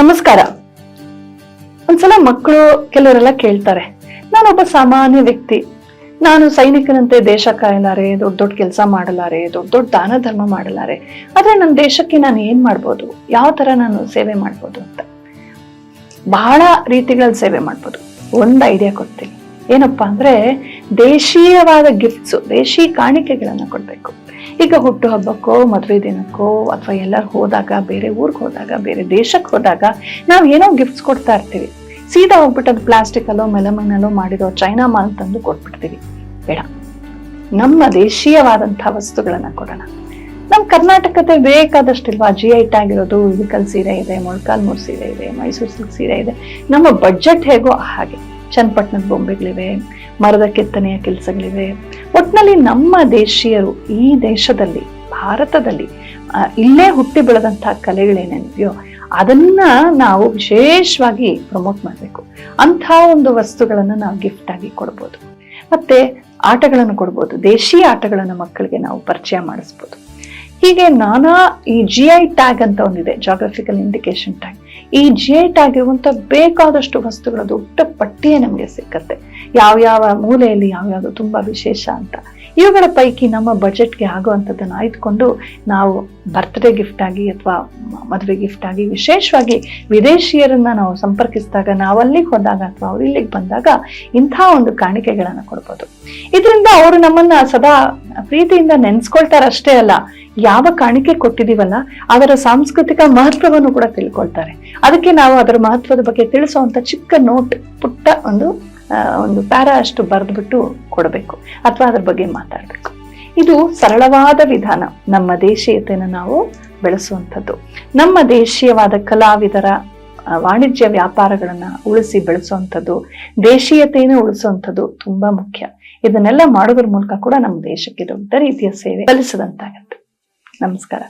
ನಮಸ್ಕಾರ. ಒಂದ್ಸಲ ಮಕ್ಕಳು ಕೆಲವರೆಲ್ಲ ಕೇಳ್ತಾರೆ, ನಾನೊಬ್ಬ ಸಾಮಾನ್ಯ ವ್ಯಕ್ತಿ, ನಾನು ಸೈನಿಕನಂತೆ ದೇಶ ಕಾಯಲಾರೆ, ದೊಡ್ಡ ದೊಡ್ಡ ಕೆಲಸ ಮಾಡಲಾರೆ, ದೊಡ್ಡ ದೊಡ್ಡ ದಾನ ಧರ್ಮ ಮಾಡಲಾರೆ, ಆದ್ರೆ ನನ್ನ ದೇಶಕ್ಕೆ ನಾನು ಏನ್ ಮಾಡ್ಬೋದು? ಯಾವ ತರ ನಾನು ಸೇವೆ ಮಾಡ್ಬೋದು ಅಂತ. ಬಹಳ ರೀತಿಗಳಲ್ಲಿ ಸೇವೆ ಮಾಡ್ಬೋದು. ಒಂದು ಐಡಿಯಾ ಕೊಡ್ತೀನಿ. ಏನಪ್ಪಾ ಅಂದ್ರೆ ದೇಶೀಯವಾದ ಗಿಫ್ಟ್ಸು ದೇಶಿ ಕಾಣಿಕೆಗಳನ್ನು ಕೊಡಬೇಕು. ಈಗ ಹುಟ್ಟು ಹಬ್ಬಕ್ಕೋ ಮದುವೆ ದಿನಕ್ಕೋ, ಅಥವಾ ಎಲ್ಲರೂ ಹೋದಾಗ, ಬೇರೆ ಊರಿಗೆ ಹೋದಾಗ, ಬೇರೆ ದೇಶಕ್ಕೆ ಹೋದಾಗ ನಾವು ಏನೋ ಗಿಫ್ಟ್ಸ್ ಕೊಡ್ತಾ ಇರ್ತೀವಿ. ಸೀದಾ ಹೋಗ್ಬಿಟ್ಟು ಅದು ಪ್ಲಾಸ್ಟಿಕಲ್ಲೋ ಮೆಲಮಣ್ಣಲ್ಲೋ ಮಾಡಿರೋ ಚೈನಾ ಮಾಲ್ ತಂದು ಕೊಟ್ಬಿಡ್ತೀವಿ. ಬೇಡ. ನಮ್ಮ ದೇಶೀಯವಾದಂಥ ವಸ್ತುಗಳನ್ನು ಕೊಡೋಣ. ನಮ್ಮ ಕರ್ನಾಟಕತೆ ಬೇಕಾದಷ್ಟಿಲ್ವಾ? ಜಿ ಐ ಟ್ಯಾಗ್ ಇರೋದು ಸೀರೆ ಇದೆ ಮೊಳಕಾಲ್ ಮೂರ್ ಸೀರೆ ಇದೆ ಮೈಸೂರು ಸಿಲ್ಕ್ ಸೀರೆ ಇದೆ. ನಮ್ಮ ಬಡ್ಜೆಟ್ ಹೇಗೋ ಹಾಗೆ. ಚನ್ನಪಟ್ಟಣದ ಬೊಂಬೆಗಳಿವೆ, ಮರದ ಕೆತ್ತನೆಯ ಕೆಲಸಗಳಿವೆ. ಒಟ್ಟಿನಲ್ಲಿ ನಮ್ಮ ದೇಶೀಯರು ಈ ದೇಶದಲ್ಲಿ, ಭಾರತದಲ್ಲಿ ಇಲ್ಲೇ ಹುಟ್ಟಿ ಬೆಳೆದಂತಹ ಕಲೆಗಳೇನೇನಿದೆಯೋ ಅದನ್ನ ನಾವು ವಿಶೇಷವಾಗಿ ಪ್ರಮೋಟ್ ಮಾಡಬೇಕು. ಅಂಥ ಒಂದು ವಸ್ತುಗಳನ್ನು ನಾವು ಗಿಫ್ಟ್ ಆಗಿ ಕೊಡ್ಬೋದು. ಮತ್ತೆ ಆಟಗಳನ್ನು ಕೊಡ್ಬೋದು. ದೇಶೀಯ ಆಟಗಳನ್ನು ಮಕ್ಕಳಿಗೆ ನಾವು ಪರಿಚಯ ಮಾಡಿಸ್ಬೋದು. ಹೀಗೆ ನಾನಾ ಈ ಜಿ ಐ ಟ್ಯಾಗ್ ಅಂತ ಒಂದಿದೆ ಜಾಗ್ರಫಿಕಲ್ ಇಂಡಿಕೇಶನ್ ಟ್ಯಾಗ್ ಈ ಜೇಟ್ ಆಗಿರುವಂತ ಬೇಕಾದಷ್ಟು ವಸ್ತುಗಳ ದೊಡ್ಡ ಪಟ್ಟಿಯೇ ನಮಗೆ ಸಿಕ್ಕತ್ತೆ. ಯಾವ್ಯಾವ ಮೂಲೆಯಲ್ಲಿ ಯಾವ್ಯಾವುದು ತುಂಬಾ ವಿಶೇಷ ಅಂತ. ಇವುಗಳ ಪೈಕಿ ನಮ್ಮ ಬಜೆಟ್ಗೆ ಆಗುವಂಥದ್ದನ್ನು ಆಯ್ದುಕೊಂಡು ನಾವು ಬರ್ತ್ಡೇ ಗಿಫ್ಟ್ ಆಗಿ ಅಥವಾ ಮದುವೆ ಗಿಫ್ಟ್ ಆಗಿ ವಿಶೇಷವಾಗಿ ವಿದೇಶಿಯರನ್ನ ನಾವು ಸಂಪರ್ಕಿಸಿದಾಗ, ನಾವು ಅಲ್ಲಿಗೆ ಹೋದಾಗ ಅಥವಾ ಅವ್ರು ಇಲ್ಲಿಗೆ ಬಂದಾಗ ಇಂಥ ಒಂದು ಕಾಣಿಕೆಗಳನ್ನು ಕೊಡ್ಬೋದು. ಇದರಿಂದ ಅವರು ನಮ್ಮನ್ನ ಸದಾ ಪ್ರೀತಿಯಿಂದ ನೆನ್ಸ್ಕೊಳ್ತಾರಷ್ಟೇ ಅಲ್ಲ. ಯಾವ ಕಾಣಿಕೆ ಕೊಟ್ಟಿದೀವಲ್ಲ, ಅದರ ಸಾಂಸ್ಕೃತಿಕ ಮಹತ್ವವನ್ನು ಕೂಡ ತಿಳ್ಕೊಳ್ತಾರೆ. ಅದಕ್ಕೆ ನಾವು ಅದರ ಮಹತ್ವದ ಬಗ್ಗೆ ತಿಳಿಸುವಂತ ಚಿಕ್ಕ ನೋಟ್, ಪುಟ್ಟ ಒಂದು ಒಂದು ಪ್ಯಾರಾ ಅಷ್ಟು ಬರೆದ್ಬಿಟ್ಟು ಕೊಡಬೇಕು ಅಥವಾ ಅದ್ರ ಬಗ್ಗೆ ಮಾತಾಡಬೇಕು. ಇದು ಸರಳವಾದ ವಿಧಾನ. ನಮ್ಮ ದೇಶೀಯತೆಯನ್ನು ನಾವು ಬೆಳೆಸುವಂಥದ್ದು. ನಮ್ಮ ದೇಶೀಯವಾದ ಕಲಾವಿದರ ವಾಣಿಜ್ಯ ವ್ಯಾಪಾರಗಳನ್ನ ಉಳಿಸಿ ಬೆಳೆಸುವಂಥದ್ದು, ದೇಶೀಯತೆಯನ್ನು ಉಳಿಸುವಂಥದ್ದು ತುಂಬಾ ಮುಖ್ಯ. ಇದನ್ನೆಲ್ಲ ಮಾಡೋದ್ರ ಮೂಲಕ ಕೂಡ ನಮ್ಮ ದೇಶಕ್ಕೆ ದೊಡ್ಡ ರೀತಿಯ ಸೇವೆ ಸಲ್ಲಿಸದಂತಾಗತ್ತೆ. ನಮಸ್ಕಾರ.